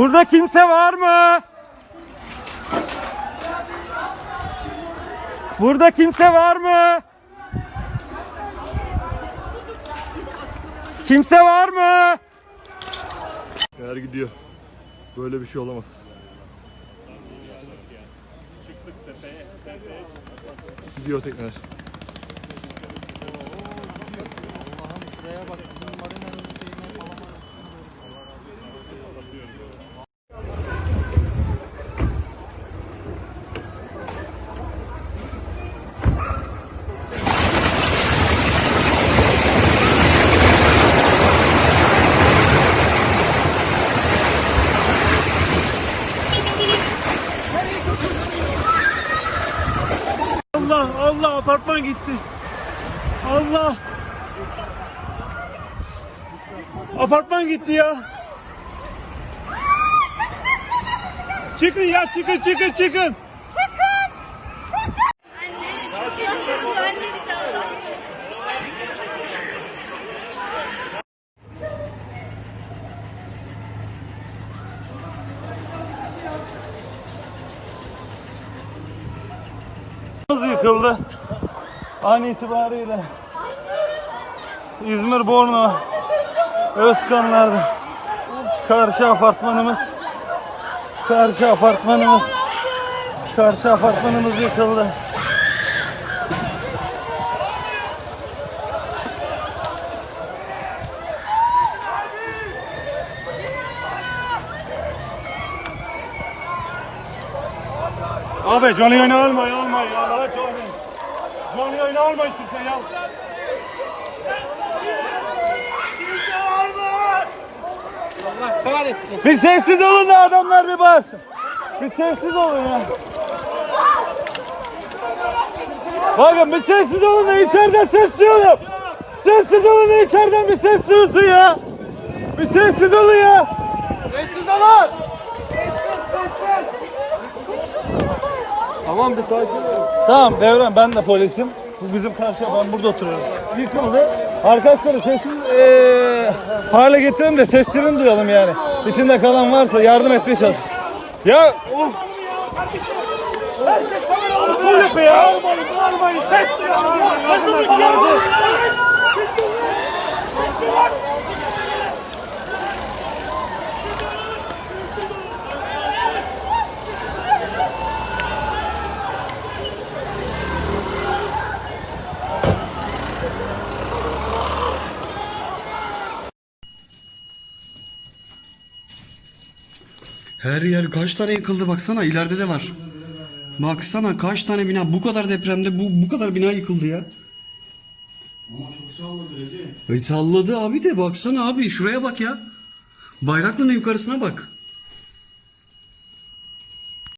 Burada kimse var mı? Burada kimse var mı? Kimse var mı? Eğer gidiyor. Böyle bir şey olamaz. Gidiyor tekneler. Allah Allah apartman gitti. Allah. Apartman gitti ya. Çıkın ya çıkın çıkın çıkın. Yıkıldı. An itibariyle İzmir Borno Özkanlar'da karşı apartmanımız karşı apartmanımız karşı apartmanımız yıkıldı. Abi canlı yayını almayın almayın. Allah'a canlı. Canlı yayını alma hiç kimse ya. Bir sessiz olun da adamlar bir bağırsın. Bir sessiz olun ya. Bakın bir sessiz olun da içeriden ses duyuyorum. Sessiz olun da içeriden bir ses duyulsun ya. Bir sessiz olun ya. Sessiz olun. Tamam bir sakin ol. Tamam Devran ben de polisim. Bu bizim karşıya ben burada oturuyorum. Yıkıldı. Arkadaşları sessiz eee hale getirelim de seslerini duyalım yani. İçinde kalan varsa yardım etmeye çalış. Ya of. Ya. Bağırmayın, ses Nasıl ya? Her yer kaç tane yıkıldı baksana ileride de var. Baksana kaç tane bina bu kadar depremde bu bu kadar bina yıkıldı ya. Ama çok salladı Recep. salladı abi de baksana abi şuraya bak ya. Bayraklı'nın yukarısına bak.